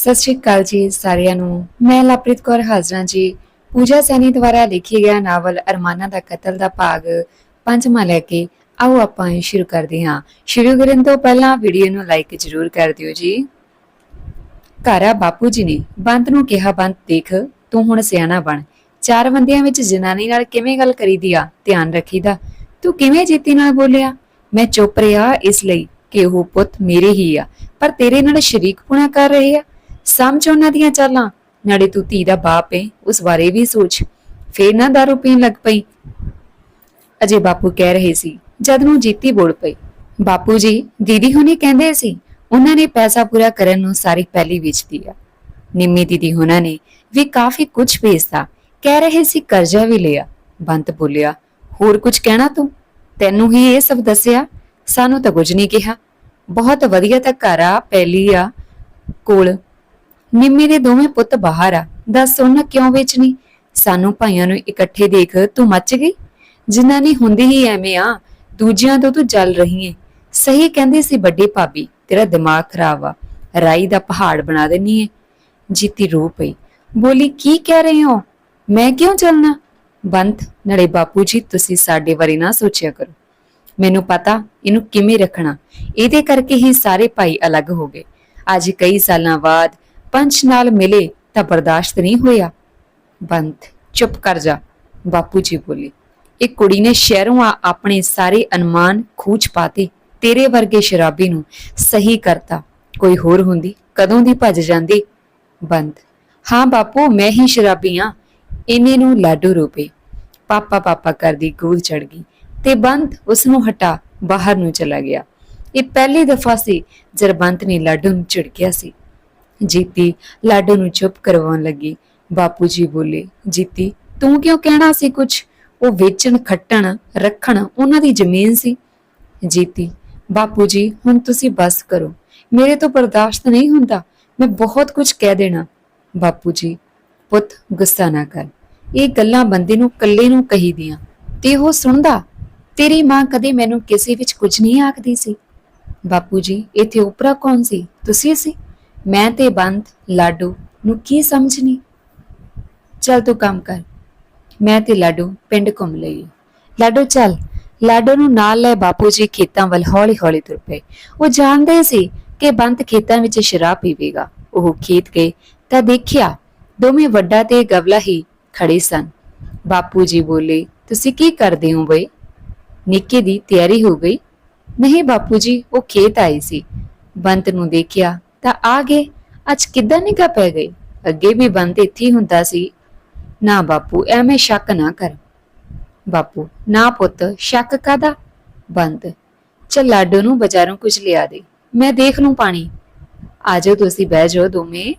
ਸਤਿ ਸ਼੍ਰੀ ਅਕਾਲ ਜੀ ਸਾਰਿਆਂ ਨੂੰ। ਮੈਂ ਲਵਪ੍ਰੀਤ ਕੌਰ ਹਾਜ਼ਰਾਂ ਜੀ। ਪੂਜਾ ਸੈਣੀ ਦੁਆਰਾ ਲਿਖਿਆ ਗਿਆ ਨਾਵਲ ਅਰਮਾਨਾ ਦਾ ਕਤਲ ਦਾ ਭਾਗ ਪੰਜਵਾਂ ਲੈ ਕੇ ਆਓ ਆਪਾਂ ਇਹ ਸ਼ੁਰੂ ਕਰਦੇ ਹਾਂ। ਸ਼ੁਰੂ ਕਰਨ ਤੋਂ ਪਹਿਲਾਂ ਵੀਡੀਓ ਨੂੰ ਲਾਈਕ ਜ਼ਰੂਰ ਕਰ ਦਿਓ ਜੀ। ਘਰਾ ਬਾਪੂ ਜੀ ਨੇ ਬੰਤ ਨੂੰ ਕਿਹਾ, ਬੰਤ, ਦੇਖ, ਤੂੰ ਹੁਣ ਸਿਆਣਾ ਬਣ। ਚਾਰ ਬੰਦਿਆਂ ਵਿੱਚ ਜਨਾਨੀ ਨਾਲ ਕਿਵੇਂ ਗੱਲ ਕਰੀਦੀ ਆ? ਧਿਆਨ ਰੱਖੀਦਾ। ਤੂੰ ਕਿਵੇਂ ਜੀਤੀ ਨਾਲ ਬੋਲਿਆ? ਮੈਂ ਚੁੱਪ ਰਿਹਾ ਇਸ ਲਈ ਕਿ ਉਹ ਪੁੱਤ ਮੇਰੇ ਹੀ ਆ, ਪਰ ਤੇਰੇ ਨਾਲ ਸ਼ਰੀਕਪੁਣਾ ਕਰ ਰਹੇ ਆ। ਸਮਝ ਉਹਨਾਂ ਦੀਆਂ ਚਾਲਾਂ। ਨਾਲੇ ਤੂੰ ਧੀ ਦਾ ਬਾਪ ਏ, ਉਸ ਬਾਰੇ ਵੀ ਸੋਚ। ਫੇਰ ਨਾ ਦਾਰੂ ਪੀਣ ਲੱਗ ਪਈ। ਅਜੇ ਬਾਪੂ ਕਹਿ ਰਹੇ ਸੀ, ਜਦ ਨੂੰ ਜੀਤੀ ਬੋਲ ਪਈ। ਬਾਪੂ ਜੀ, ਦੀਦੀ ਹੁਣੇ ਕਹਿੰਦੇ ਸੀ, ਉਹਨਾਂ ਨੇ ਪੈਸਾ ਪੂਰਾ ਕਰਨ ਨੂੰ ਸਾਰੀ ਪਹਿਲੀ ਵੇਚਦੀ ਆ। ਨਿੰਮੀ ਦੀਦੀ ਉਹਨਾਂ ਨੇ ਵੀ ਕਾਫੀ ਕੁਝ ਵੇਚਦਾ ਕਹਿ ਰਹੇ ਸੀ, ਕਰਜ਼ਾ ਵੀ ਲਿਆ। ਬੰਤ ਬੋਲਿਆ, ਹੋਰ ਕੁਝ ਕਹਿਣਾ ਤੂੰ? ਤੈਨੂੰ ਹੀ ਇਹ ਸਭ ਦੱਸਿਆ? ਸਾਨੂੰ ਤਾਂ ਕੁਝ ਨਹੀਂ ਕਿਹਾ। ਬਹੁਤ ਵਧੀਆ ਤਾਂ ਘਰ ਆ ਪਹਿਲੀ ਆ, ਕੋਲ। ਨਿੰਮੀ ਦੇ ਦੋਵੇਂ ਪੁੱਤ ਬਾਹਰ ਆ। ਦੱਸ ਉਹਨਾਂ ਕਿਉਂ ਵੇਚਣੀ ਸਾਨੂੰ ਭਾਈਆਂ ਨੂੰ ਇਕੱਠੇ ਦੇਖ ਤੂੰ ਮੱਚ ਗਈ? ਜਿਨ੍ਹਾਂ ਨੇ ਹੁੰਦੀ ਹੀ ਐਵੇਂ ਆ, ਦੂਜਿਆਂ ਤੋਂ ਤੂੰ ਜਲ ਰਹੀ ਏ। ਸਹੀ ਕਹਿੰਦੀ ਸੀ ਵੱਡੀ ਭਾਬੀ, ਤੇਰਾ ਦਿਮਾਗ ਖਰਾਬ ਆ, ਰਾਈ ਦਾ ਪਹਾੜ ਬਣਾ ਦੇਣੀ ਏ। ਜੀਤੀ ਰੋ ਪਈ। ਬੋਲੀ, ਕੀ ਕਹਿ ਰਹੇ ਹੋ? ਮੈਂ ਕਿਉਂ ਚੱਲਣਾ? ਬੰਤ, ਨੜੇ ਬਾਪੂ ਜੀ, ਤੁਸੀਂ ਸਾਡੇ ਬਾਰੇ ਨਾ ਸੋਚਿਆ ਕਰੋ। ਮੈਨੂੰ ਪਤਾ ਇਹਨੂੰ ਕਿਵੇਂ ਰੱਖਣਾ। ਇਹਦੇ ਕਰਕੇ ਹੀ ਸਾਰੇ ਭਾਈ ਅਲੱਗ ਹੋ ਗਏ। ਅੱਜ ਕਈ ਸਾਲਾਂ ਬਾਅਦ ਪੰਚ ਨਾਲ ਮਿਲੇ ਤਾਂ ਬਰਦਾਸ਼ਤ ਨਹੀਂ ਹੋਇਆ। ਬੰਤ, ਚੁੱਪ ਕਰ ਜਾ, ਬਾਪੂ ਜੀ ਬੋਲੇ। ਇਹ ਕੁੜੀ ਨੇ ਸ਼ਹਿਰੋਂ ਆ ਆਪਣੇ ਸਾਰੇ ਅਨਮਾਨ ਖੂਚ ਪਾਤੇ। ਤੇਰੇ ਵਰਗੇ ਸ਼ਰਾਬੀ ਨੂੰ ਸਹੀ ਕਰਤਾ। ਕੋਈ ਹੋਰ ਹੁੰਦੀ, ਕਦੋਂ ਦੀ ਭੱਜ ਜਾਂਦੀ? ਬੰਦ ਹਾਂ ਬਾਪੂ, ਮੈਂ ਹੀ ਸ਼ਰਾਬੀ ਆ। ਇਹਨੇ ਨੂੰ ਲਾਡੂ ਰੂਪੇ। ਪਾਪਾ ਪਾਪਾ ਕਰਦੀ ਗੂਲ ਚੜ ਗਈ ਤੇ ਬੰਦ ਉਸ ਨੂੰ ਹਟਾ, ਬਾਹਰ ਨੂੰ ਚਲਾ ਗਿਆ। ਇਹ ਪਹਿਲੀ ਦਫਾ ਸੀ ਜਰਬੰਤ ਨੇ ਲਾਡੂ ਨੂੰ ਝਿੜਕਿਆ ਸੀ। ਜੀਤੀ, ਲਾਡੋ ਨੂੰ ਚੁੱਪ ਕਰਵਾਉਣ ਲੱਗੀ। ਬਾਪੂ ਜੀ ਬੋਲੇ, ਜੀਤੀ, ਤੂੰ ਕਿਉਂ ਕਹਿਣਾ ਸੀ ਕੁਝ ਉਹ ਵੇਚਣ, ਖੱਟਣ, ਰੱਖਣ, ਉਹਨਾਂ ਦੀ ਜ਼ਮੀਨ ਸੀ। ਜੀਤੀ, ਬਾਪੂ ਜੀ, ਹੁਣ ਤੁਸੀਂ ਬਸ ਕਰੋ। ਮੇਰੇ ਤੋਂ ਬਰਦਾਸ਼ਤ ਨਹੀਂ ਹੁੰਦਾ, ਮੈਂ ਬਹੁਤ ਕੁਝ ਕਹਿ ਦੇਣਾ। ਬਾਪੂ ਜੀ, ਪੁੱਤ, ਗੁੱਸਾ ਨਾ ਕਰ। ਇਹ ਗੱਲਾਂ ਬੰਦੇ ਨੂੰ ਇਕੱਲੇ ਨੂੰ ਕਹੀਦੀਆਂ। ਤੇ ਉਹ ਸੁਣਦਾ, ਤੇਰੀ ਮਾਂ ਕਦੇ ਮੈਨੂੰ ਕਿਸੇ ਵਿੱਚ ਕੁਝ ਨਹੀਂ ਆਖਦੀ ਸੀ। ਬਾਪੂ ਜੀ, ਇੱਥੇ ਉਪਰਾ ਕੌਣ ਸੀ? ਤੁਸੀਂ ਸੀ? ਮੈਂ ਤੇ ਬੰਤ ਲਾਡੂ ਨੂੰ ਕੀ ਸਮਝਣੀ ਚੱਲ ਤੂੰ ਕੰਮ ਕਰ। ਮੈਂ ਤੇ ਲਾਡੂ ਪਿੰਡ ਘੁੰਮ ਲਈ। ਲਾਡੂ, ਚੱਲ। ਲਾਡੋ ਨੂੰ ਨਾਲ ਲੈ ਬਾਪੂ ਜੀ ਖੇਤਾਂ ਵੱਲ ਹੌਲੀ-ਹੌਲੀ ਤੁਰ ਪਏ। ਉਹ ਜਾਣਦੇ ਸੀ ਕਿ ਬੰਤ ਖੇਤਾਂ ਵਿੱਚ ਸ਼ਰਾਬ ਪੀਵੇਗਾ। ਉਹ ਖੇਤ ਗਏ ਤਾਂ ਦੇਖਿਆ ਦੋਵੇਂ ਵੱਡਾ ਤੇ ਗਵਲਾ ਹੀ ਖੜੇ ਸਨ। ਬਾਪੂ ਜੀ ਬੋਲੇ, ਤੁਸੀਂ ਕੀ ਕਰਦੇ ਹੋ ਬਈ? ਨਿੱਕੇ ਦੀ ਤਿਆਰੀ ਹੋ ਗਈ? ਨਹੀਂ ਬਾਪੂ ਜੀ, ਉਹ ਖੇਤ ਆਏ ਸੀ। ਬੰਤ ਨੂੰ ਦੇਖਿਆ ਤਾਂ ਆ ਗਏ ਅੱਜ ਕਿੱਦਾਂ ਨਿਗਾ ਪੈ ਗਈ? ਅੱਗੇ ਵੀ ਬੰਤ ਇੱਥੇ ਹੁੰਦਾ ਸੀ। ਨਾ ਬਾਪੂ, ਐਵੇਂ ਸ਼ੱਕ ਨਾ ਕਰ। ਬਾਪੂ, ਨਾ ਪੁੱਤ, ਸ਼ੱਕ ਕਾਦਾ ਬੰਦ। ਚੱਲ ਲਾਡੋ ਨੂੰ ਬਾਜ਼ਾਰੋਂ ਕੁਝ ਲਿਆ ਦੇ। ਮੈਂ ਦੇਖ ਲੂੰ ਪਾਣੀ। ਆ ਜਾਓ ਤੁਸੀਂ ਬਹਿ ਜਾਓ ਦੋਵੇਂ।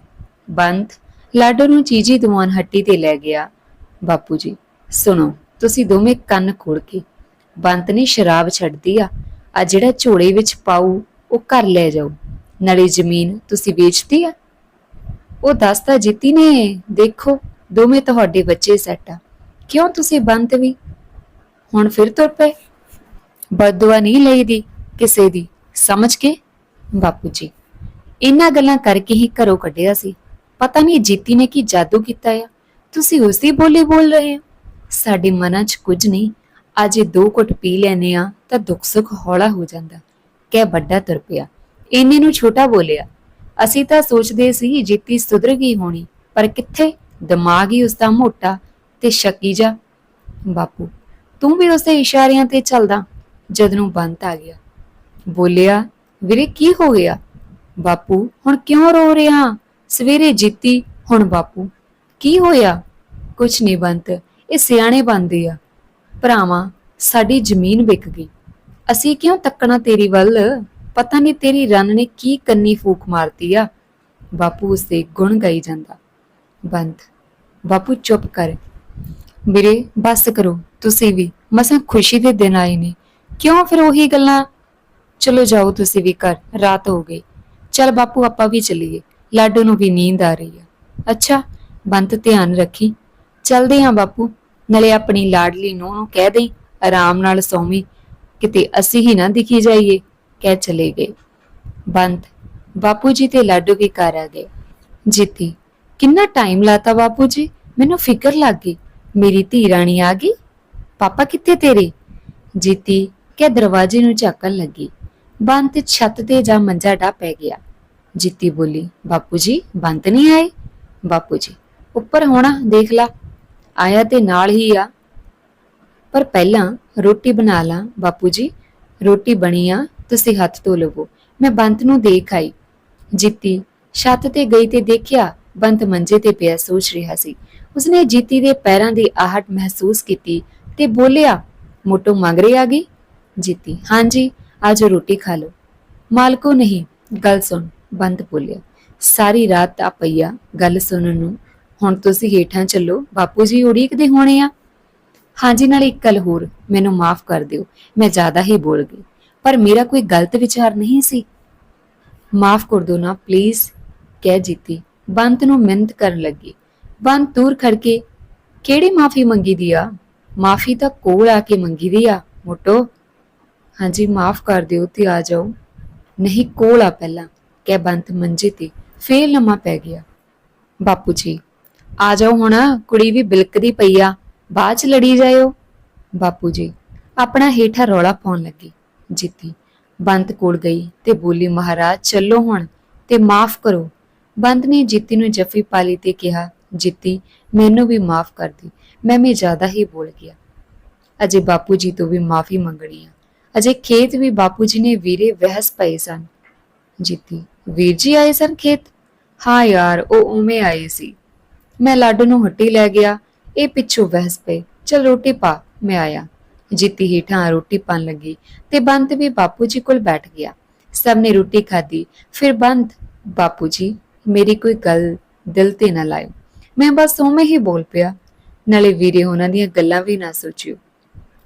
ਬੰਦ। ਲਾਡੋ ਨੂੰ ਚੀਜੀ ਦਵਾਨ ਹੱਟੀ ਤੇ ਲੈ ਗਿਆ। ਬਾਪੂ ਜੀ, ਸੁਣੋ, ਤੁਸੀਂ ਦੋਵੇਂ ਕੰਨ ਖੋਲ ਕੇ। ਬੰਤ ਨੇ ਸ਼ਰਾਬ ਛੱਡਦੀ ਆ। ਆ ਜਿਹੜਾ ਝੋਲੇ ਵਿੱਚ ਪਾਉ ਉਹ ਘਰ ਲੈ ਜਾਓ। ਨਾਲੇ ਜ਼ਮੀਨ ਤੁਸੀਂ ਵੇਚਦੀ ਆ। ਉਹ ਦੱਸਦਾ ਜਿੱਤੀ ਨੇ। ਦੇਖੋ, ਦੋਵੇਂ ਤੁਹਾਡੇ ਬੱਚੇ ਸੈੱਟ ਆ। ਕਿਉਂ ਤੁਸੀਂ ਬੰਤ ਵੀ? ਹੁਣ ਫਿਰ ਤੁਰ ਪਏ। ਬਦਦੁਆ ਨਹੀਂ ਲਈਦੀ ਕਿਸੇ ਦੀ। ਸਮਝ ਕੇ? ਬਾਪੂ ਜੀ, ਇਹਨਾਂ ਗੱਲਾਂ ਕਰਕੇ ਹੀ ਘਰੋਂ ਕੱਢਿਆ ਸੀ। ਪਤਾ ਨਹੀਂ ਜੀਤੀ ਨੇ ਕੀ ਜਾਦੂ ਕੀਤਾ ਆ। ਤੁਸੀਂ ਉਸ ਦੀ ਬੋਲੀ ਬੋਲ ਰਹੇ ਹੋ। ਸਾਡੇ ਮਨਾਂ 'ਚ ਕੁਝ ਨਹੀਂ। ਅੱਜ ਦੋ ਘੁੱਟ ਪੀ ਲੈਨੇ ਆ ਤਾਂ ਦੁੱਖ ਸੁੱਖ ਹੌਲਾ ਹੋ ਜਾਂਦਾ। ਕਹਿ ਵੱਡਾ ਤੁਰ ਪਿਆ। ਇੰਨੇ ਨੂੰ ਛੋਟਾ ਬੋਲਿਆ। ਅਸੀਂ ਤਾਂ ਸੋਚਦੇ ਸੀ ਜੀਤੀ ਸੁਧਰ ਗਈ ਹੋਣੀ, ਪਰ ਕਿੱਥੇ? ਦਿਮਾਗ ਹੀ ਉਸਦਾ ਮੋਟਾ ਤੇ ਸ਼ੱਕੀ ਜਾ ਬਾਪੂ, ਤੂੰ ਵੀ ਉਸਦੇ ਇਸ਼ਾਰਿਆਂ ਤੇ ਚੱਲਦਾ, ਜਦ ਨੂੰ ਬੰਤ ਆ ਗਿਆ। ਬੋਲਿਆ, ਵੀਰੇ, ਕੀ ਹੋ ਗਿਆ? ਬਾਪੂ, ਹੁਣ ਕਿਉਂ ਰੋ ਰਿਹਾ? ਸਵੇਰੇ ਜਿੱਤੀ, ਹੁਣ ਬਾਪੂ। ਕੀ ਹੋਇਆ? ਕੁਛ ਨਹੀਂ ਬੰਤ, ਇਹ ਸਿਆਣੇ ਬੰਦੇ ਆ। ਭਰਾਵਾਂ, ਸਾਡੀ ਜ਼ਮੀਨ ਵਿਕ ਗਈ। ਅਸੀਂ ਕਿਉਂ ਤੱਕਣਾ ਤੇਰੀ ਵੱਲ? ਪਤਾ ਨਹੀਂ ਤੇਰੀ ਰਨ ਨੇ ਕੀ ਕੰਨੀ ਫੂਕ ਮਾਰਤੀ ਆ। ਬਾਪੂ ਉਸੇ ਗੁਣ ਗਾਈ ਜਾਂਦਾ। ਬੰਦ। ਬਾਪੂ ਚੁੱਪ ਕਰ। ਵੀਰੇ, ਬਸ ਕਰੋ। ਤੁਸੀਂ ਵੀ। ਮਸਾਂ ਖੁਸ਼ੀ ਦੇ ਦਿਨ ਆਏ ਨੇ। ਕਿਉਂ ਫਿਰ ਉਹੀ ਗੱਲਾਂ? ਚਲੋ ਜਾਓ ਤੁਸੀਂ ਵੀ ਘਰ। ਰਾਤ ਹੋ ਗਈ। ਚਲ ਬਾਪੂ, ਆਪਾਂ ਵੀ ਚੱਲੀਏ। ਲਾਡੋ ਨੂੰ ਵੀ ਨੀਂਦ ਆ ਰਹੀ ਆ। ਅੱਛਾ ਬੰਤ ਧਿਆਨ ਰੱਖੀ। ਚਲਦੇ ਹਾਂ ਬਾਪੂ। ਨਲੇ ਆਪਣੀ ਲਾਡਲੀ ਨੂੰ ਨੂੰ ਕਹਿ ਦੇਈ, ਆਰਾਮ ਨਾਲ ਸੌਵੀਂ। ਕਿਤੇ ਅਸੀਂ ਹੀ ਨਾ ਦਿਖੀ ਜਾਈਏ। ਕਹਿ ਚਲੇ ਗਏ। ਬੰਤ ਬਾਪੂ ਜੀ ਤੇ ਲਾਡੂ ਵੀ ਘਰ ਆ ਗਏ। ਜੀਤੀ, ਕਿੰਨਾ ਟਾਈਮ ਲਾਤਾ ਬਾਪੂ ਜੀ ਮੈਨੂੰ ਫਿਕਰ ਲੱਗ ਗਈ। ਮੇਰੀ ਧੀ ਰਾਣੀ ਆ ਗਈ? ਪਾਪਾ ਕਿੱਥੇ ਤੇਰੇ? ਜੀਤੀ ਕਿ ਦਰਵਾਜ਼ੇ ਨੂੰ ਝਾਕਣ ਲੱਗੀ। ਬੰਤ ਛੱਤ ਤੇ ਜਾ ਮੰਜਾ ਡਾ ਪੈ ਗਿਆ। ਜੀਤੀ ਬੋਲੀ ਬਾਪੂ ਜੀ ਬੰਤ ਨਹੀਂ ਆਏ? ਬਾਪੂ ਜੀ ਉੱਪਰ ਹੋਣਾ, ਦੇਖ ਲਾ। ਆਇਆ ਤੇ ਨਾਲ ਹੀ ਆ। ਪਰ ਪਹਿਲਾਂ ਰੋਟੀ ਬਣਾ ਲਾ ਬਾਪੂ ਜੀ ਰੋਟੀ ਬਣੀ ਆ ਤੁਸੀਂ ਹੱਥ ਧੋ ਲਵੋ। ਮੈਂ ਬੰਤ ਨੂੰ ਦੇਖ ਆਈ। ਜੀਤੀ ਛੱਤ ਤੇ ਗਈ ਤੇ ਦੇਖਿਆ ਬੰਤ ਮੰਜੇ ਤੇ ਪਿਆ ਸੋਚ ਰਿਹਾ ਸੀ। ਉਸਨੇ ਜੀਤੀ ਦੇ ਪੈਰਾਂ ਦੀ ਆਹਟ ਮਹਿਸੂਸ ਕੀਤੀ ਤੇ ਬੋਲਿਆ, ਮੋਟੋ ਮੰਗ ਰਹੀ ਆ ਗਈ? ਜੀਤੀ ਹਾਂਜੀ ਅੱਜ ਰੋਟੀ ਖਾ ਲਓ। ਮਾਲਕੋ ਨਹੀਂ, ਗੱਲ ਸੁਣ, ਬੰਤ ਬੋਲਿਆ। ਸਾਰੀ ਰਾਤ ਆ ਪਈਆ, ਗੱਲ ਸੁਣਨ ਨੂੰ। ਹੁਣ ਤੁਸੀਂ ਹੇਠਾਂ ਚੱਲੋ, ਬਾਪੂ ਜੀ ਉਡੀਕਦੇ ਹੋਣੇ ਆ? ਹਾਂਜੀ ਨਾਲ ਇੱਕ ਗੱਲ ਹੋਰ, ਮੈਨੂੰ ਮਾਫ ਕਰ ਦਿਓ, ਮੈਂ ਜ਼ਿਆਦਾ ਹੀ ਬੋਲ ਗਈ। ਪਰ ਮੇਰਾ ਕੋਈ ਗਲਤ ਵਿਚਾਰ ਨਹੀਂ ਸੀ। ਮਾਫ ਕਰ ਦੋ ਨਾ ਪਲੀਜ਼ ਕਹਿ ਜੀਤੀ। ਬੰਤ ਨੂੰ ਮਿਹਨਤ ਕਰਨ ਲੱਗੀ। ਬੰਤ ਦੂਰ ਖੜ ਕੇ, ਕਿਹੜੀ ਮਾਫੀ ਮੰਗੀ ਦੀ ਆ? ਮਾਫੀ ਤਾਂ ਕੋਲ ਆ ਕੇ ਮੰਗੀ ਦੀ ਆ, ਮੋਟੋ। ਹਾਂਜੀ, ਮਾਫ ਕਰ ਦਿਓ ਤੇ ਆ ਜਾਓ। ਨਹੀਂ, ਕੋਲ ਆ ਪਹਿਲਾਂ, ਕਹਿ ਬੰਤ ਮੰਜੇ ਤੇ। ਫੇਰ ਲੰਮਾ ਪੈ ਗਿਆ। ਬਾਪੂ ਜੀ, ਆ ਜਾਓ ਹੁਣ, ਕੁੜੀ ਵੀ ਬਿਲਕਦੀ ਪਈ ਆ, ਬਾਅਦ ਚ ਲੜੀ ਜਾਇਓ? ਬਾਪੂ ਜੀ, ਆਪਣਾ ਹੇਠਾਂ ਰੌਲਾ ਪਾਉਣ ਲੱਗੀ। ਜੀਤੀ। ਬੰਤ ਕੋਲ ਗਈ ਤੇ ਬੋਲੀ, ਮਹਾਰਾਜ, ਚੱਲੋ ਹੁਣ ਤੇ ਮਾਫ ਕਰੋ। ਬੰਤ ਨੇ ਜੀਤੀ ਨੂੰ ਜੱਫੀ ਪਾਲੀ ਤੇ ਕਿਹਾ, ਜੀਤੀ, ਮੈਨੂੰ ਵੀ ਮਾਫ ਕਰ ਦੀ। ਮੈਂ ਵੀ ਜ਼ਿਆਦਾ ਹੀ ਬੋਲ ਗਿਆ। ਅਜੇ ਬਾਪੂ ਜੀ ਤੋਂ ਵੀ ਮਾਫੀ ਮੰਗਣੀ ਆ। ਅਜੇ ਖੇਤ ਵੀ ਬਾਪੂ ਜੀ ਨੇ ਵੀਰੇ ਵਹਿਸ ਪਏ ਸਨ। ਜੀਤੀ, ਵੀਰ ਜੀ ਆਏ ਸਨ ਖੇਤ? ਹਾਂ ਯਾਰ, ਉਹ ਉਵੇਂ ਆਏ ਸੀ। ਮੈਂ ਲਾਡੂ ਨੂੰ ਹੱਟੀ ਲੈ ਗਿਆ। ਇਹ ਪਿੱਛੋਂ ਬਹਿਸ ਪਏ। ਚਲ ਰੋਟੀ ਪਾ, ਮੈਂ ਆਇਆ। ਜੀਤੀ ਹੇਠਾਂ ਰੋਟੀ ਪਾਣ ਲੱਗੀ ਤੇ ਬੰਤ ਵੀ ਬਾਪੂ ਜੀ ਕੋਲ ਬੈਠ ਗਿਆ। ਸਭ ਨੇ ਰੋਟੀ ਖਾਧੀ, ਫਿਰ ਬੰਤ ਬਾਪੂ ਜੀ ਮੇਰੀ ਕੋਈ ਗੱਲ ਦਿਲ ਤੇ ਨਾ ਲਾਇਓ। ਮੈਂ ਬਸ ਉਵੇਂ ਹੀ ਬੋਲ ਪਿਆ, ਨਾਲੇ ਵੀਰੇ ਉਹਨਾਂ ਦੀਆਂ ਗੱਲਾਂ ਵੀ ਨਾ ਸੋਚਿਓ।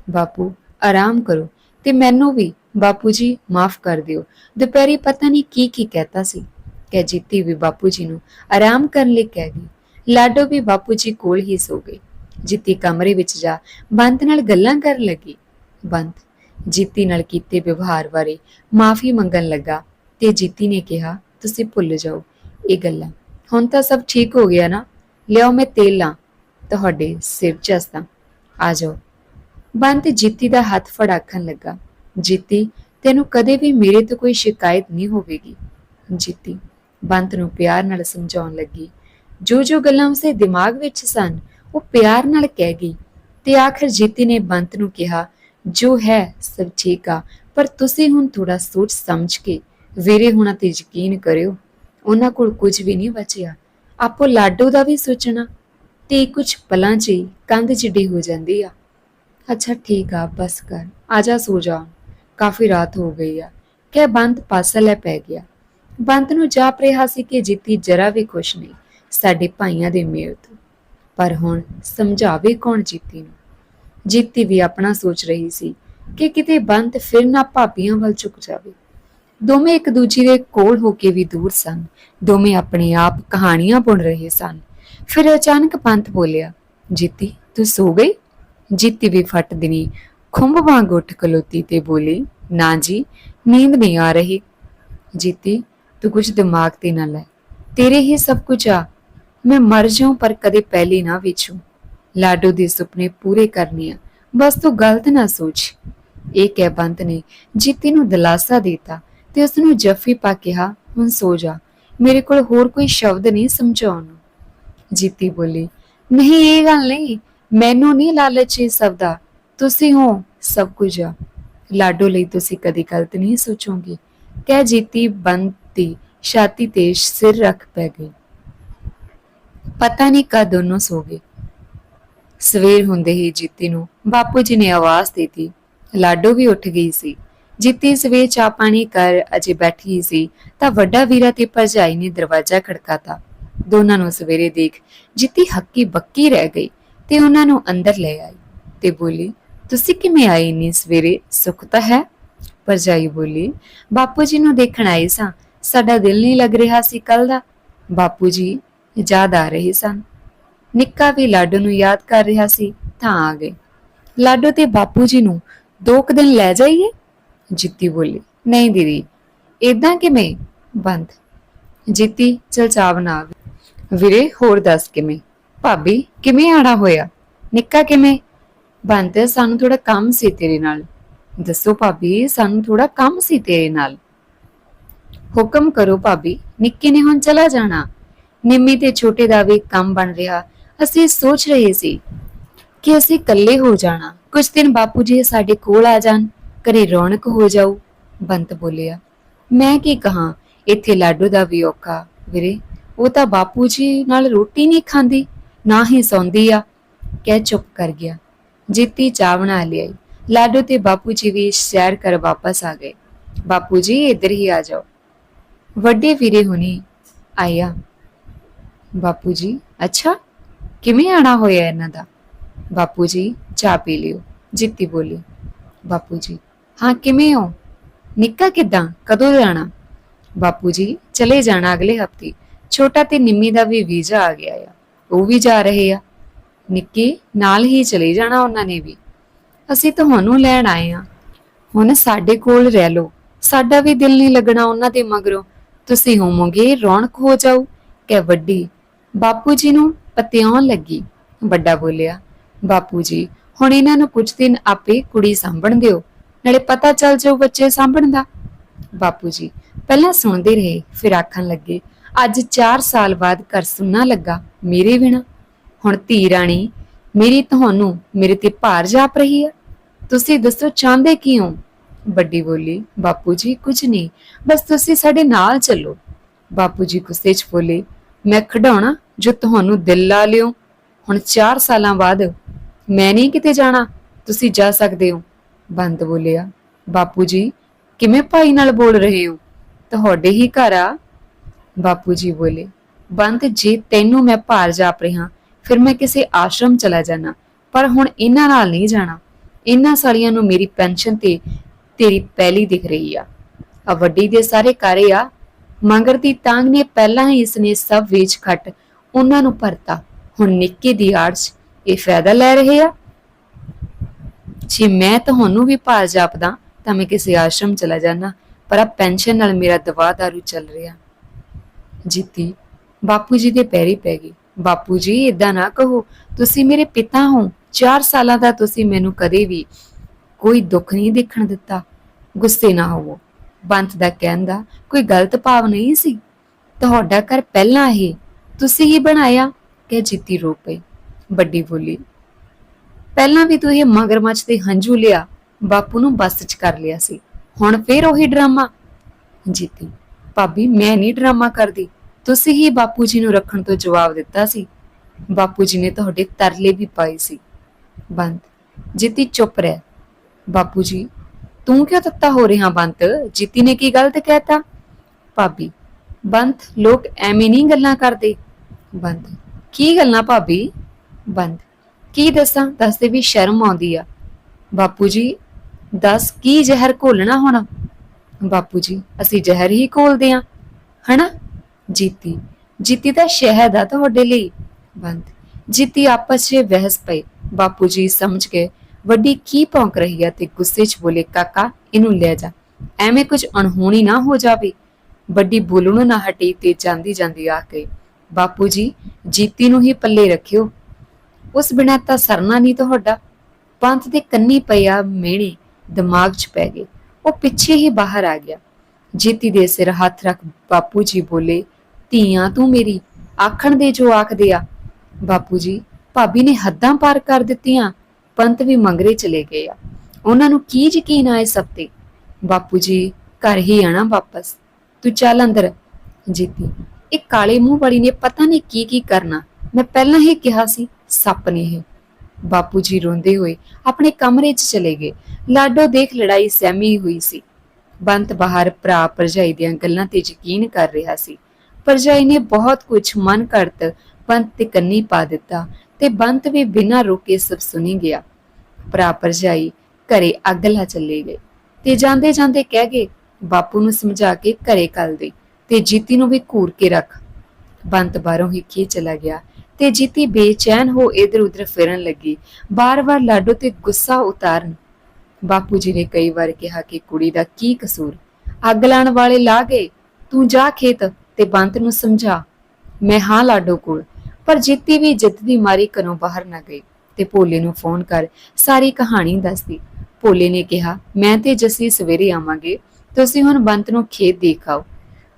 ਬਾਪੂ, ਆਰਾਮ ਕਰੋ ਤੇ ਮੈਨੂੰ ਵੀ ਬਾਪੂ ਜੀ ਮਾਫ ਕਰ ਦਿਓ। ਦੁਪਹਿਰੇ ਪਤਾ ਨਹੀਂ ਕੀ ਕੀ ਕਹਿਤਾ ਸੀ। ਕਹਿ ਜੀਤੀ ਵੀ ਬਾਪੂ ਜੀ ਨੂੰ ਆਰਾਮ ਕਰਨ ਲਈ ਕਹਿ ਗਈ। ਲਾਡੋ ਵੀ ਬਾਪੂ ਜੀ ਕੋਲ ਹੀ ਸੋ ਗਏ। ਜੀਤੀ ਕਮਰੇ ਵਿੱਚ ਜਾ। ਬੰਤ ਨਾਲ ਗੱਲਾਂ ਕਰਨ ਲੱਗੀ। ਬੰਤ ਜੀਤੀ ਨਾਲ ਕੀਤੇ ਵਿਵਹਾਰ ਬਾਰੇ ਮਾਫੀ ਮੰਗਣ ਲੱਗਾ ਤੇ ਜੀਤੀ ਨੇ ਕਿਹਾ, ਤੁਸੀਂ ਭੁੱਲ ਜਾਓ ਇਹ ਗੱਲਾਂ। ਹੁਣ ਤਾਂ ਸਭ ਠੀਕ ਹੋ ਗਿਆ ਨਾ? ਲਿਆਓ ਮੈਂ ਤੇਲ ਲਾਂ। ਤੁਹਾਡੇ ਸਿਰ 'ਚ ਹੱਸਾਂ ਆ ਜਾਓ। ਬੰਤ ਜੀਤੀ ਦਾ ਹੱਥ ਫੜਾਖਣ ਲੱਗਾ। ਜੀਤੀ, ਤੈਨੂੰ ਕਦੇ ਵੀ ਮੇਰੇ ਤੋਂ ਕੋਈ ਸ਼ਿਕਾਇਤ ਨਹੀਂ ਹੋਵੇਗੀ। ਜੀਤੀ ਬੰਤ ਨੂੰ ਪਿਆਰ ਨਾਲ ਸਮਝਾਉਣ ਲੱਗੀ। ਜੋ ਜੋ ਗੱਲਾਂ ਉਸੇ ਦਿਮਾਗ ਵਿੱਚ ਸਨ ਉਹ ਪਿਆਰ ਨਾਲ ਕਹਿ ਗਈ ਤੇ ਆਖਰ ਜੀਤੀ ਨੇ ਬੰਤ ਨੂੰ ਕਿਹਾ, ਜੋ ਹੈ ਸਭ ਠੀਕ ਆ, ਪਰ ਤੁਸੀਂ ਹੁਣ ਥੋੜਾ ਸੋਚ ਸਮਝ ਕੇ ਵੀਰੇ ਹੁਣਾਂ ਤੇ ਯਕੀਨ ਕਰਿਓ, ਉਹਨਾਂ ਕੋਲ ਕੁਝ ਵੀ ਨਹੀਂ ਬਚਿਆ। ਆਪੋ ਲਾਡੋ ਦਾ ਵੀ ਸੋਚਣਾ, ਤੇ ਕੁਝ ਪਲਾਂ 'ਚ ਹੀ ਕੰਧ ਜਿੱਡੀ ਹੋ ਜਾਂਦੀ ਆ। ਅੱਛਾ ਠੀਕ ਆ, ਬਸ ਕਰ ਆਜਾ ਸੋ ਜਾ। ਕਾਫੀ ਰਾਤ ਹੋ ਗਈ ਆ। ਕਹਿ ਬੰਤ ਪਾਸਾ ਲੈ ਪੈ ਗਿਆ। ਬੰਤ ਨੂੰ ਜਾਪ ਰਿਹਾ ਸੀ ਕਿ ਜੀਤੀ ਜਰਾ ਵੀ ਖੁਸ਼ ਨਹੀਂ, ਸਾਡੇ ਭਾਈਆਂ ਦੇ ਮੇਲ ਤੋਂ। ਪਰ ਹੁਣ ਸਮਝਾਵੇ ਕੌਣ ਜੀਤੀ ਨੂੰ? ਜੀਤੀ ਵੀ ਆਪਣਾ ਸੋਚ ਰਹੀ ਸੀ ਕਿ ਕਿਤੇ ਬੰਤ ਫਿਰ ਨਾ ਭਾਬੀਆਂ ਵੱਲ ਝੁਕ ਜਾਵੇ। ਦੋਵੇਂ ਇੱਕ ਦੂਜੀ ਦੇ ਕੋਲ ਹੋ ਕੇ ਵੀ ਦੂਰ ਸਨ। ਦੋਵੇਂ ਆਪਣੇ ਆਪ ਕਹਾਣੀਆਂ ਬੁਣ ਰਹੇ ਸਨ। ਫਿਰ ਅਚਾਨਕ ਪੰਤ ਬੋਲਿਆ, ਜੀਤੀ, ਤੂੰ ਸੋ ਗਈ? ਜੀਤੀ ਵੀ ਫਟ ਦਿਨੀ ਖੁੰਭ ਵਾਂਗ ਉੱਠ ਖਲੋਤੀ ਤੇ ਬੋਲੀ, ਨਾ ਜੀ, ਨੀਂਦ ਨਹੀਂ ਆ ਰਹੀ। ਜੀਤੀ, ਤੂੰ ਕੁਝ ਦਿਮਾਗ ਤੇ ਨਾ ਲੈ। ਤੇਰੇ ਹੀ ਸਭ ਕੁਝ ਆ। ਮੈਂ ਮਰ ਜਾਉਂ ਪਰ ਕਦੇ ਪਹਿਲੀ ਨਾ ਵੇਚੂ। ਲਾਡੋ ਦੇ ਸੁਪਨੇ ਪੂਰੇ ਕਰਨੇ ਆ। ਬਸ ਤੂੰ ਗਲਤ ਨਾ ਸੋਚ। ਇਹ ਕਹਿ ਬੰਤ ਨੇ ਜੀਤੀ ਨੂੰ ਦਿਲਾਸਾ ਦਿੱਤਾ ਤੇ ਉਸ ਨੂੰ ਜੱਫੀ ਪਾ ਕਿਹਾ, ਹੁਣ ਸੋ ਜਾ। ਮੇਰੇ ਕੋਲ ਹੋਰ ਕੋਈ ਸ਼ਬਦ ਨਹੀਂ ਸਮਝਾਉਣ ਨੂੰ। ਜੀਤੀ ਬੋਲੀ, ਨਹੀਂ, ਇਹ ਗੱਲ ਨਹੀਂ। ਮੈਨੂੰ ਨਹੀਂ ਲਾਲਚ ਇਹ ਸਭ ਦਾ। ਤੁਸੀਂ ਹੋ ਸਭ ਕੁਝ ਆ। ਲਾਡੋ ਲਈ ਤੁਸੀਂ ਕਦੇ ਗਲਤ ਨਹੀਂ ਸੋਚੋਗੇ। ਕਹਿ ਜੀਤੀ ਬੰਤ ਦੀ ਛਾਤੀ ਤੇ ਸਿਰ ਰੱਖ ਪੈ ਗਈ। ਪਤਾ ਨਹੀਂ ਕਦ ਦੋਨੋਂ ਸੋ ਗਏ। ਸਵੇਰ ਹੁੰਦੇ ਹੀ ਜੀਤੀ ਨੂੰ ਬਾਪੂ ਜੀ ਨੇ ਆਵਾਜ਼ ਦਿੱਤੀ। ਲਾਡੋ ਵੀ ਉੱਠ ਗਈ ਸੀ। ਜੀਤੀ ਸਵੇਰ ਚਾਹ ਪਾਣੀ ਕਰ ਅਜੇ ਬੈਠੀ ਸੀ, ਤਾਂ ਵੱਡਾ ਵੀਰਾ ਤੇ ਭਰਜਾਈ ਨੇ ਦਰਵਾਜ਼ਾ ਖੜਕਾਤਾ। ਦੋਨਾਂ ਨੂੰ ਸਵੇਰੇ ਦੇਖ ਜਿੱਤੀ ਹੱਕੀ ਬੱਕੀ ਰਹਿ ਗਈ ਤੇ ਉਹਨਾਂ ਨੂੰ ਅੰਦਰ ਲੈ ਆਈ ਤੇ ਬੋਲੀ, ਤੁਸੀਂ ਕਿਵੇਂ ਆਏ ਇੰਨੀ ਸਵੇਰੇ? ਸੁੱਖ ਤਾਂ ਹੈ? ਭਰਜਾਈ ਬੋਲੀ, ਬਾਪੂ ਜੀ ਨੂੰ ਦੇਖਣ ਆਏ ਸਾਂ। ਸਾਡਾ ਦਿਲ ਨਹੀਂ ਲੱਗ ਰਿਹਾ ਸੀ ਕੱਲ ਦਾ। ਬਾਪੂ ਜੀ ਯਾਦ ਆ ਰਹੇ ਸਨ। ਨਿੱਕਾ ਵੀ ਲਾਡੋ ਨੂੰ ਯਾਦ ਕਰ ਰਿਹਾ ਸੀ, ਤਾਂ ਆ ਗਏ। ਲਾਡੋ ਤੇ ਬਾਪੂ ਜੀ ਨੂੰ ਦੋ ਕੁ ਦਿਨ ਲੈ ਜਾਈਏ? ਜਿੱਤੀ ਬੋਲੀ, ਨਹੀਂ ਦੀਦੀ ਇਦਾਂ ਕਿਵੇਂ? ਬੰਦ। ਜਿੱਤੀ ਚਲ ਚਾਹ ਵੀਰੇ, ਹੋਰ ਦੱਸ ਕਿਵੇਂ? ਭਾਬੀ, ਕਿਵੇਂ ਆਣਾ ਹੋਇਆ? ਨਿੱਕਾ ਕਿਵੇਂ? ਬੰਤ ਸਾਨੂੰ ਥੋੜਾ ਕੰਮ ਸੀ ਤੇਰੇ ਨਾਲ। ਦੱਸੋ ਭਾਬੀ, ਸਾਨੂੰ ਥੋੜਾ ਕੰਮ ਸੀ ਤੇਰੇ ਨਾਲ। ਹੁਕਮ ਕਰੋ ਭਾਬੀ, ਨਿੱਕੇ ਨੇ ਹੁਣ ਚਲਾ ਜਾਣਾ। ਨਿੰਮੀ ਤੇ ਛੋਟੇ ਦਾ ਵੀ ਕੰਮ ਬਣ ਰਿਹਾ। ਅਸੀਂ ਸੋਚ ਰਹੇ ਸੀ ਕਿ ਅਸੀਂ ਇਕੱਲੇ ਹੋ ਜਾਣਾ। ਕੁਝ ਦਿਨ ਬਾਪੂ ਜੀ ਸਾਡੇ ਕੋਲ ਆ ਜਾਣ, ਘਰੇ ਰੌਣਕ ਹੋ ਜਾਊ, ਬੰਤ ਬੋਲਿਆ। ਮੈਂ ਕੀ ਕਹਾਂ, ਇੱਥੇ ਲਾਡੂ ਦਾ ਵੀ ਔਖਾ। ਵੀਰੇ, ਉਹ ਤਾਂ ਬਾਪੂ ਜੀ ਨਾਲ ਰੋਟੀ ਨਹੀਂ ਖਾਂਦੀ, ਨਾ ਹੀ ਸੌਂਦੀ ਆ। ਕਹਿ ਚੁੱਪ ਕਰ ਗਿਆ। ਜੀਤੀ ਚਾਹ ਬਣਾ ਲਿਆਈ। ਲਾਡੂ ਤੇ ਬਾਪੂ ਜੀ ਵੀ ਸੈਰ ਕਰ ਵਾਪਸ ਆ ਗਏ। ਬਾਪੂ ਜੀ, ਇੱਧਰ ਹੀ ਆ ਜਾਓ। ਵੱਡੇ ਵੀਰੇ ਹੁਣੀ ਆਇਆ। ਬਾਪੂ ਜੀ, ਅੱਛਾ, ਕਿਵੇਂ ਆਣਾ ਹੋਇਆ ਇਹਨਾਂ ਦਾ? ਬਾਪੂ ਜੀ, ਚਾਹ ਪੀ ਲਿਓ, ਜਿੱਤੀ ਬੋਲੀ। ਬਾਪੂ ਜੀ, ਹਾਂ, ਕਿਵੇਂ ਹੋ? ਨਿੱਕਾ ਕਿਦਾਂ? ਕਦੋਂ ਜਾਣਾ ਬਾਪੂ ਜੀ, ਚਲੇ ਜਾਣਾ ਅਗਲੇ ਹਫ਼ਤੇ। ਛੋਟਾ ਤੇ ਨਿੰਮੀ ਦਾ ਵੀ ਵੀਜ਼ਾ ਆ ਗਿਆ ਆ। ਉਹ ਵੀ ਜਾ ਰਹੇ ਆ। ਨਿੱਕੀ ਨਾਲ ਹੀ ਚਲੇ ਜਾਣਾ ਉਹਨਾਂ ਨੇ ਵੀ। ਅਸੀਂ ਤੁਹਾਨੂੰ ਲੈਣ ਆਏ ਆ। ਹੁਣ ਸਾਡੇ ਕੋਲ ਰਹਿ ਲਓ। ਸਾਡਾ ਵੀ ਦਿਲ ਨਹੀਂ ਲੱਗਣਾ ਉਹਨਾਂ ਦੇ ਮਗਰੋਂ। ਤੁਸੀਂ ਹੋਵੋਗੇ ਰੌਣਕ ਹੋ ਜਾਓ ਕਿ ਵੱਡੀ ਬਾਪੂ ਜੀ ਨੂੰ ਪਤਿਆਉਣ ਲੱਗੀ, ਵੱਡਾ ਬੋਲਿਆ, ਬਾਪੂ ਜੀ, ਹੁਣ ਇਹਨਾਂ ਨੂੰ ਕੁਝ ਦਿਨ ਆਪੇ ਕੁੜੀ ਸਾਂਭਣ ਦਿਓ, ਨਾਲੇ ਪਤਾ ਚੱਲ ਜਾਊ ਬੱਚੇ ਸਾਂਭਣ ਦਾ। ਬਾਪੂ ਜੀ ਪਹਿਲਾਂ ਸੁਣਦੇ ਰਹੇ, ਫਿਰ ਆਖਣ ਲੱਗੇ, ਅੱਜ 4 ਸਾਲ ਬਾਅਦ ਘਰ ਸੁਣਨਾ ਲੱਗਾ, ਮੇਰੇ ਬਿਨਾ। ਹੁਣ ਧੀ ਰਾਣੀ, ਮੇਰੀ ਤੁਹਾਨੂੰ ਮੇਰੇ ਤੇ ਭਾਰ ਜਾਪ ਰਹੀ ਹੈ। ਤੁਸੀਂ ਦੱਸੋ ਚਾਹੁੰਦੇ ਕੀ ਹੋ ਵੱਡੀ ਬੋਲੀ, ਬਾਪੂ ਜੀ, ਕੁਝ ਨਹੀਂ, ਬਸ ਤੁਸੀਂ ਸਾਡੇ ਨਾਲ ਚੱਲੋ। ਬਾਪੂ ਜੀ ਗੁੱਸੇ 'ਚ ਬੋਲੇ, ਮੈਂ ਖਡਾਉਣਾ ਜੋ ਤੁਹਾਨੂੰ ਦਿਲ ਲਾ ਲਿਓ। ਹੁਣ 4 ਸਾਲਾਂ ਬਾਅਦ ਮੈਂ ਨਹੀਂ ਕਿਤੇ ਜਾਣਾ। ਤੁਸੀਂ ਜਾ ਸਕਦੇ ਹੋ। ਬੰਦ ਬੋਲਿਆ, ਬਾਪੂ ਜੀ, ਕਿਵੇਂ ਭਾਈ ਨਾਲ ਬੋਲ ਰਹੇ ਹੋ? ਤੁਹਾਡੇ ਹੀ ਘਰ ਆ। ਬਾਪੂ ਜੀ ਬੋਲੇ, ਬੰਦ, ਜੇ ਤੈਨੂੰ ਮੈਂ ਭਾਰ ਜਾਪ ਰਿਹਾ, ਫਿਰ ਮੈਂ ਕਿਸੇ ਆਸ਼ਰਮ ਚਲਾ ਜਾਣਾ। ਪਰ ਹੁਣ ਇਹਨਾਂ ਨਾਲ ਨਹੀਂ ਜਾਣਾ। ਇਹਨਾਂ ਸਾਲੀਆਂ ਨੂੰ ਮੇਰੀ ਪੈਨਸ਼ਨ ਤੇ ਤੇਰੀ ਪਹਿਲੀ ਦਿਖ ਰਹੀ ਆ। ਆ ਵੱਡੀ ਦੇ ਸਾਰੇ ਕਾਰੇ ਆ। ਮੰਗਰ ਦੀ ਤਾਂਗ ਨੇ ਪਹਿਲਾਂ ਹੀ ਇਸਨੇ ਸਭ ਵੇਚ ਖੱਟ ਉਹਨਾਂ ਨੂੰ ਭਰਤਾ। ਹੁਣ ਨਿੱਕੇ ਦੀ ਆਰਜ ਇਹ ਫਾਇਦਾ ਲੈ ਰਹੇ ਆ? ਜੇ ਮੈਂ ਤੁਹਾਨੂੰ ਵੀ ਭਾਰ ਜਾਪਦਾ, ਤਾਂ ਮੈਂ ਕਿਸੇ ਆਸ਼ਰਮ ਚਲਾ ਜਾਣਾ ਪਰ ਆ ਪੈਨਸ਼ਨ ਨਾਲ ਮੇਰਾ ਦਵਾ ਦਾਰੂ ਚੱਲ ਰਿਹਾ। ਜੀਤੀ, ਬਾਪੂ ਜੀ ਦੇ ਪੈਰੀ ਪੈ ਗਈ। ਬਾਪੂ ਜੀ ਇਦਾਂ ਨਾ ਕਹੋ, ਤੁਸੀਂ ਮੇਰੇ ਪਿਤਾ ਹੋ। 4 ਸਾਲਾਂ ਦਾ ਤੁਸੀਂ ਮੈਨੂੰ ਕਦੇ ਵੀ ਕੋਈ ਦੁੱਖ ਨਹੀਂ ਦੇਖਣ ਦਿੱਤਾ। ਗੁੱਸੇ ਨਾ ਹੋਵੋ। ਬੰਤ ਦਾ ਕਹਿੰਦਾ, ਕੋਈ ਗਲਤ ਭਾਵ ਨਹੀਂ ਸੀ? ਤੁਹਾਡਾ ਘਰ ਪਹਿਲਾਂ ਹੀ ਤੁਸੀਂ ਹੀ ਬਣਾਇਆ? ਕਿ ਜੀਤੀ ਰੋ ਪਈ, ਵੱਡੀ ਬੋਲੀ। ਪਹਿਲਾਂ ਵੀ ਤੂੰ ਇਹ ਮਗਰਮੱਛ ਦੇ ਹੰਝੂ ਲਿਆ, ਬਾਪੂ ਨੂੰ ਬੱਸ 'ਚ ਕਰ ਲਿਆ ਸੀ। ਹੁਣ ਫੇਰ ਉਹੀ ਡਰਾਮਾ? ਜੀਤੀ, ਭਾਬੀ, ਮੈਂ ਨਹੀਂ ਡਰਾਮਾ ਕਰਦੀ। ਤੁਸੀਂ ਹੀ ਬਾਪੂ ਜੀ ਨੂੰ ਰੱਖਣ ਤੋਂ ਜਵਾਬ ਦਿੱਤਾ ਸੀ। ਬਾਪੂ ਜੀ ਨੇ ਤੁਹਾਡੇ ਤਰਲੇ ਵੀ ਪਾਏ ਸੀ। ਬੰਤ, ਜੀਤੀ ਚੁੱਪ ਰਹਿ। ਬਾਪੂ ਜੀ, ਤੂੰ ਕਿਉਂ ਤੱਤਾ ਹੋ ਰਿਹਾ ਬੰਤ? ਜੀਤੀ ਨੇ ਕੀ ਗਲਤ ਕਹਿਤਾ? ਭਾਬੀ, ਬੰਤ, ਲੋਕ ਐਵੇਂ ਨਹੀਂ ਗੱਲਾਂ ਕਰਦੇ। ਬੰਦ। ਕੀ ਗੱਲਾਂ ਭਾਬੀ? ਬੰਦ। ਕੀ ਦੱਸਾਂ? ਦੱਸਦੇ ਵੀ ਸ਼ਰਮ ਆਉਂਦੀ ਆ। ਬਾਪੂ ਜੀ, ਦੱਸ ਕੀ ਜ਼ਹਿਰ ਘੋਲਣਾ ਹੁਣ? ਬਾਪੂ ਜੀ, ਅਸੀਂ ਜ਼ਹਿਰ ਹੀ ਘੋਲਦੇ ਆ, ਹਨਾ? ਜੀਤੀ। ਜੀਤੀ ਦਾ ਸ਼ਹਿਦ ਆ ਤੁਹਾਡੇ ਲਈ। ਬੰਦ। ਜੀਤੀ ਆਪਸ 'ਚ ਬਹਿਸ ਪਈ ਬਾਪੂ ਜੀ ਸਮਝ ਗਏ। ਵੱਡੀ ਕੀ ਭੌਂਕ ਰਹੀ ਆ ਤੇ ਗੁੱਸੇ 'ਚ ਬੋਲੇ, ਕਾਕਾ, ਇਹਨੂੰ ਲੈ ਜਾ। ਐਵੇਂ ਕੁਝ ਅਣਹੋਣੀ ਨਾ ਹੋ ਜਾਵੇ। ਵੱਡੀ ਬੋਲਣੋਂ ਨਾ ਹਟੀ ਤੇ ਜਾਂਦੀ ਜਾਂਦੀ ਆ ਕੇ ਬਾਪੂ ਜੀ, ਜੀਤੀ ਨੂੰ ਹੀ ਪੱਲੇ ਰੱਖਿਓ। ਉਸ ਬਿਨਾਂ ਤਾਂ ਸਰਨਾ ਨਹੀਂ ਤੁਹਾਡਾ। ਪੰਥ ਦੇ ਕੰਨੀ ਪਿਆ ਮੇਣੇ ਦਿਮਾਗ 'ਚ ਪੈ ਗਏ। ਉਹ ਪਿੱਛੇ ਹੀ ਬਾਹਰ ਆ ਗਿਆ। ਜੀਤੀ ਦੇ ਸਿਰ ਹੱਥ ਰੱਖ ਬਾਪੂ ਜੀ ਬੋਲੇ, ਧੀਆਂ ਤੂੰ ਮੇਰੀ, ਆਖਣ ਦੇ ਜੋ ਆਖਦੇ ਆ। ਬਾਪੂ ਜੀ, ਭਾਬੀ ਨੇ ਹੱਦਾਂ ਪਾਰ ਕਰ ਦਿੱਤੀਆਂ ਪੰਤ ਵੀ ਮੰਗਰੇ ਚਲੇ ਗਏ ਆ। ਉਹਨਾਂ ਨੂੰ ਕੀ ਯਕੀਨ ਆਏ ਸਭ ਤੇ ਬਾਪੂ ਜੀ, ਘਰ ਹੀ ਆਣਾ ਵਾਪਸ। ਤੂੰ ਚੱਲ ਅੰਦਰ। ਜੀਤੀ ਇਹ ਕਾਲੇ ਮੂੰਹ ਵਾਲੀ ਨੇ ਪਤਾ ਨਹੀਂ ਕੀ ਕੀ ਕਰਨਾ। ਮੈਂ ਪਹਿਲਾਂ ਹੀ ਕਿਹਾ ਸੀ, ਸੱਪ ਨੇ ਇਹ। ਬਾਪੂ ਜੀ ਰੋਂਦੇ ਹੋਏ ਆਪਣੇ ਕਮਰੇ 'ਚ ਚਲੇ ਗਏ। ਲਾਡੋ ਦੇਖ ਲੜਾਈ ਸਹਿਮੀ ਹੋਈ ਸੀ। ਬੰਤ ਬਾਹਰ ਭਰਾ ਭਰਜਾਈ ਦੀਆਂ ਗੱਲਾਂ ਤੇ ਯਕੀਨ ਕਰ ਰਿਹਾ ਸੀ। ਭਰਜਾਈ ਨੇ ਬਹੁਤ ਕੁਝ ਮਨ ਘੜਤ ਬੰਤ ਤੇ ਕੰਨੀ ਪਾ ਦਿੱਤਾ ਤੇ ਬੰਤ ਵੀ ਬਿਨਾਂ ਰੋਕੇ ਸਭ ਸੁਣੀ ਗਿਆ। ਭਰਾ ਭਰਜਾਈ ਘਰੇ ਅੱਗ ਲਾ ਚੱਲੇ ਗਏ ਤੇ ਜਾਂਦੇ ਜਾਂਦੇ ਕਹਿ ਗਏ, ਬਾਪੂ ਨੂੰ ਸਮਝਾ ਕੇ ਘਰੇ ਕੱਲ ਦੇ। ਤੇ ਜੀਤੀ ਨੂੰ ਵੀ ਘੂਰ ਕੇ ਰੱਖ। ਬੰਤ ਬਾਹਰੋਂ ਹੀ ਕੀ ਚਲਾ ਗਿਆ ਤੇ ਜੀਤੀ ਬੇਚੈਨ ਹੋ ਇਧਰ ਉਧਰ ਫਿਰਨ ਲੱਗੀ। ਬਾਰ-ਬਾਰ ਲਾਡੋ ਤੇ ਗੁੱਸਾ ਉਤਾਰਨ। ਬਾਪੂ ਜੀ ਨੇ ਕਈ ਵਾਰ ਕਿਹਾ ਕਿ ਕੁੜੀ ਦਾ ਕੀ ਕਸੂਰ? ਅੱਗ ਲਾਣ ਵਾਲੇ ਲਾ ਗਏ। ਤੂੰ ਜਾ ਖੇਤ ਤੇ ਬੰਤ ਨੂੰ ਸਮਝਾ। ਮੈਂ ਹਾਂ ਲਾਡੋ ਕੋਲ। ਪਰ ਜੀਤੀ ਵੀ ਜਿੱਦ ਦੀ ਮਾਰੀ ਘਰੋਂ ਬਾਹਰ ਨਾ ਗਈ ਤੇ ਭੋਲੇ ਨੂੰ ਫੋਨ ਕਰ ਸਾਰੀ ਕਹਾਣੀ ਦੱਸਦੀ। ਭੋਲੇ ਨੇ ਕਿਹਾ, ਮੈਂ ਤੇ ਜਸੀ ਸਵੇਰੇ ਆਵਾਂਗੇ। ਤੁਸੀਂ ਹੁਣ ਬੰਤ ਨੂੰ ਖੇਤ ਦੇਖ ਆਓ।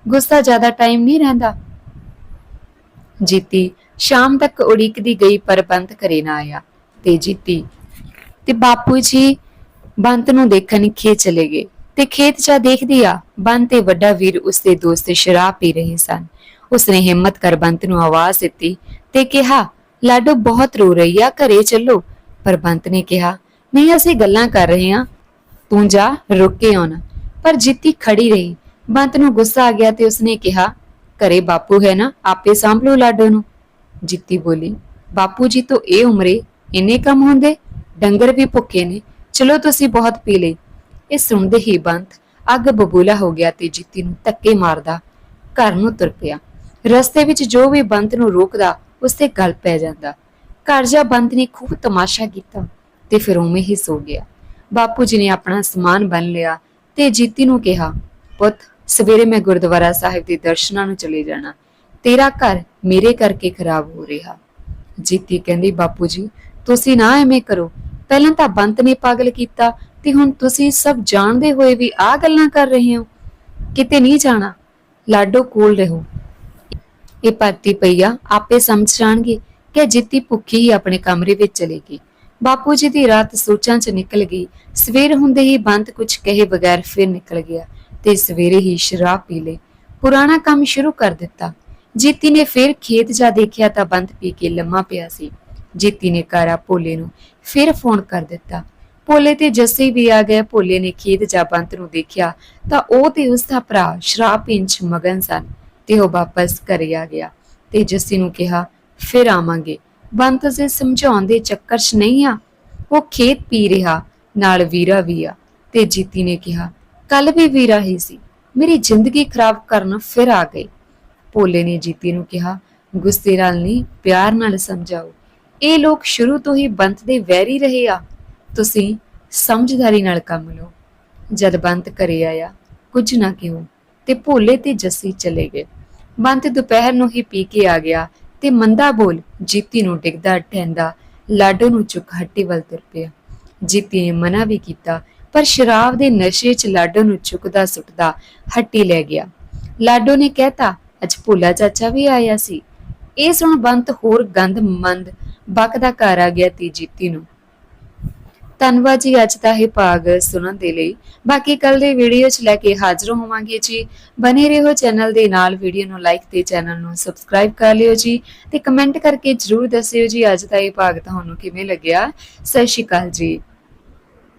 ਗੁੱਸਾ ਜ਼ਿਆਦਾ ਟਾਈਮ ਨਹੀਂ ਰਹਿੰਦਾ। ਜੀਤੀ ਸ਼ਾਮ ਤੱਕ ਉਡੀਕਦੀ ਗਈ ਪਰ ਬੰਤ ਘਰੇ ਨਾ ਆਇਆ। ਤੇ ਜੀਤੀ, ਤੇ ਬਾਪੂ ਜੀ ਬੰਤ ਨੂੰ ਦੇਖਣ ਖੇਤ ਚਲੇ ਗਏ ਤੇ ਖੇਤ 'ਚ ਦੇਖਦੀ ਆ, ਬੰਤ ਤੇ ਵੱਡਾ ਵੀਰ ਉਸਦੇ ਦੋਸਤ ਸ਼ਰਾਬ ਪੀ ਰਹੇ ਸਨ। ਉਸਨੇ ਹਿੰਮਤ ਕਰ ਬੰਤ ਨੂੰ ਆਵਾਜ਼ ਦਿੱਤੀ ਤੇ ਕਿਹਾ, ਲਾਡੋ, ਬਹੁਤ ਰੋ ਰਹੀ ਆ, ਘਰੇ ਚੱਲੋ। ਪਰ ਬੰਤ ਨੇ ਕਿਹਾ, ਨਹੀਂ, ਅਸੀਂ ਗੱਲਾਂ ਕਰ ਰਹੇ ਹਾਂ। ਤੂੰ ਜਾ, ਰੁਕ ਕੇ ਆਉਣਾ। ਪਰ ਜਿੱਤੀ ਖੜੀ ਰਹੀ। ਬੰਤ ਨੂੰ ਗੁੱਸਾ ਆ ਗਿਆ ਤੇ ਉਸਨੇ ਕਿਹਾ, ਘਰੇ ਬਾਪੂ ਹੈ ਨਾ, ਆਪੇ ਸਾਂਭ ਲਓ ਲਾਡੋ ਨੂੰ। ਜਿੱਤੀ ਬੋਲੀ, ਬਾਪੂ ਜੀ ਤੋਂ ਇਹ ਉਮਰੇ ਇੰਨੇ ਕੰਮ ਹੁੰਦੇ, ਡੰਗਰ ਵੀ ਭੁੱਖੇ ਨੇ, ਚਲੋ ਤੁਸੀਂ ਬਹੁਤ ਪੀ ਲਈ ਇਹ ਸੁਣਦੇ ਹੀ ਬੰਤ ਅੱਗ ਬਬੂਲਾ ਹੋ ਗਿਆ ਤੇ ਜਿੱਤੀ ਨੂੰ ਧੱਕੇ ਮਾਰਦਾ ਘਰ ਨੂੰ ਤੁਰ ਪਿਆ। ਰਸਤੇ ਵਿੱਚ ਜੋ ਵੀ ਬੰਤ ਨੂੰ ਰੋਕਦਾ ਉਸ ਤੇ ਗਲ ਪੈ ਜਾਂਦਾ। ਘਰ ਜਾ ਬੰਤ ਨੇ ਖੂਬ ਤਮਾਸ਼ਾ ਕੀਤਾ ਤੇ ਫਿਰ ਉਵੇਂ ਹੀ ਸੋ ਗਿਆ। ਬਾਪੂ ਜੀ ਨੇ ਆਪਣਾ ਸਮਾਨ ਬੰਨ ਲਿਆ ਤੇ ਜੀਤੀ ਨੂੰ ਕਿਹਾ, ਪੁੱਤ ਸਵੇਰੇ ਮੈਂ ਗੁਰਦੁਆਰਾ ਸਾਹਿਬ ਦੇ ਦਰਸ਼ਨਾਂ ਨੂੰ ਚਲੇ ਜਾਣਾ। ਤੇਰਾ ਘਰ ਮੇਰੇ ਕਰਕੇ ਖਰਾਬ ਹੋ ਰਿਹਾ। ਜੀਤੀ ਕਹਿੰਦੀ ਬਾਪੂ ਜੀ ਤੁਸੀਂ ਨਾ ਐਵੇਂ ਕਰੋ। ਪਹਿਲਾਂ ਤਾਂ ਬੰਤ ਨੇ ਪਾਗਲ ਕੀਤਾ ਤੇ ਹੁਣ ਤੁਸੀਂ ਸਭ ਜਾਣਦੇ ਹੋਏ ਵੀ ਆ ਗੱਲਾਂ ਕਰ ਰਹੇ ਹੋ। ਕਿਤੇ ਨਹੀਂ ਜਾਣਾ। ਲਾਡੋ ਕੋਲ ਰਹੋ। ਇਹ ਭਰਤੀ ਪਈਆ, ਆਪੇ ਸਮਝ ਜਾਣਗੇ ਕਿ ਜਿੱਤੀ ਭੁੱਖੀ ਹੀ ਆਪਣੇ ਕਮਰੇ ਵਿੱਚ ਚਲੇਗੀ ਬਾਪੂ ਜੀ ਦੀ ਰਾਤ ਸੋਚਾਂ 'ਚ ਨਿਕਲ ਗਈ। ਸਵੇਰ ਹੁੰਦੇ ਹੀ ਬੰਦ ਕੁਝ ਕਹੇ ਬਗੈਰ ਫਿਰ ਨਿਕਲ ਗਿਆ। ਤੇ ਸਵੇਰੇ ਹੀ ਸ਼ਰਾਬ ਪੀ ਲਈ ਪੁਰਾਣਾ ਕੰਮ ਸ਼ੁਰੂ ਕਰ ਦਿੱਤਾ। ਜੀਤੀ ਨੇ ਫਿਰ ਖੇਤ ਜਾ ਦੇਖਿਆ ਤਾਂ ਬੰਦ ਪੀ ਕੇ ਲੰਮਾ ਪਿਆ ਸੀ। ਜੀਤੀ ਨੇ ਕਾਰਾ ਭੋਲੇ ਨੂੰ ਫਿਰ ਫੋਨ ਕਰ ਦਿੱਤਾ। ਭੋਲੇ ਤੇ ਜੱਸੀ ਵੀ ਆ ਗਏ। ਭੋਲੇ ਨੇ ਖੇਤ ਜਾ ਬੰਤ ਨੂੰ ਦੇਖਿਆ ਤਾਂ ਉਹ ਤੇ ਉਸ ਦਾ ਭਰਾ ਸ਼ਰਾਬ ਪੀਣ 'ਚ ਮਗਨ ਸਨ ਤੇ ਉਹ ਵਾਪਸ ਘਰੇ ਆ ਗਿਆ ਤੇ ਜੱਸੀ ਨੂੰ ਕਿਹਾ, ਫਿਰ ਆਵਾਂਗੇ। ਬੰਤ ਸੇ ਸਮਝਾਉਣ ਦੇ ਚੱਕਰ 'ਚ ਨਹੀਂ ਆ। ਉਹ ਖੇਤ ਪੀ ਰਿਹਾ, ਨਾਲ ਵੀਰਾ ਵੀ ਆ। ਤੇ ਜੀਤੀ ਨੇ ਕਿਹਾ ਕੱਲ ਵੀ ਵੀਰਾ ਹੀ ਸੀ। ਮੇਰੀ ਜ਼ਿੰਦਗੀ ਖਰਾਬ ਕਰਨ ਫਿਰ ਆ ਗਏ ਭੋਲੇ ਨੇ ਜੀਤੀ ਨੂੰ ਕਿਹਾ, ਗੁੱਸੇ ਨਾਲ ਨਹੀਂ, ਪਿਆਰ ਨਾਲ ਸਮਝਾਓ। ਇਹ ਲੋਕ ਸ਼ੁਰੂ ਤੋਂ ਹੀ ਬੰਤ ਦੇ ਵੈਰੀ ਰਹੇ ਆ। ਤੁਸੀਂ ਸਮਝਦਾਰੀ ਨਾਲ ਕੰਮ ਲਓ। ਜਦ ਬੰਤ ਘਰੇ ਆਇਆ, ਕੁਝ ਨਾ ਕਿਉਂ, ਤੇ ਭੋਲੇ ਤੇ ਜੱਸੀ ਚਲੇ ਗਏ। ਬੰਤ ਦੁਪਹਿਰ ਨੂੰ ਹੀ ਪੀ ਕੇ ਆ ਗਿਆ ਤੇ ਮੰਦਾ ਬੋਲ, ਜੀਤੀ ਨੂੰ ਡਿੱਗਦਾ ਠਹਿੰਦਾ ਲਾਡੋ ਨੂੰ ਚੁੱਕ ਹੱਟੀ ਵੱਲ ਤੁਰ ਪਿਆ। ਜੀਤੀ ਨੇ ਮਨਾ ਵੀ ਕੀਤਾ ਪਰ ਸ਼ਰਾਬ ਦੇ ਨਸ਼ੇ 'ਚ ਲਾਡੋ ਨੂੰ ਚੁੱਕਦਾ ਸੁੱਟਦਾ ਹੱਟੀ ਲੈ ਗਿਆ। ਲਾਡੋ ਨੇ ਕਹਿਤਾ, ਅੱਜ ਭੋਲਾ ਚਾਚਾ ਵੀ ਆਇਆ ਸੀ। ਇਹ ਸੁਣ ਬੰਤ ਹੋਰ ਗੰਦ ਮੰਦ ਬਕਦਾ ਘਰ ਆ ਗਿਆ ਤੇ ਜੀਤੀ ਨੂੰ। ਧੰਨਵਾਦ ਜੀ, ਅੱਜ ਦਾ ਇਹ ਭਾਗ ਸੁਣਨ ਦੇ ਲਈ। ਬਾਕੀ ਕੱਲ ਦੇ ਵੀਡੀਓ 'ਚ ਲੈ ਕੇ ਹਾਜ਼ਰ ਹੋਵਾਂਗੇ ਜੀ। ਬਨੇ ਰਹੋ ਚੈਨਲ ਦੇ ਨਾਲ, ਵੀਡੀਓ ਨੂੰ ਲਾਈਕ ਤੇ ਚੈਨਲ ਨੂੰ ਸਬਸਕ੍ਰਾਈਬ ਕਰ ਲਿਓ ਜੀ ਤੇ ਕਮੈਂਟ ਕਰਕੇ ਜਰੂਰ ਦੱਸਿਓ ਜੀ, ਅੱਜ ਦਾ ਇਹ ਭਾਗ ਤੁਹਾਨੂੰ ਕਿਵੇਂ ਲੱਗਿਆ? ਸਤਿ ਸ਼੍ਰੀ ਅਕਾਲ ਜੀ।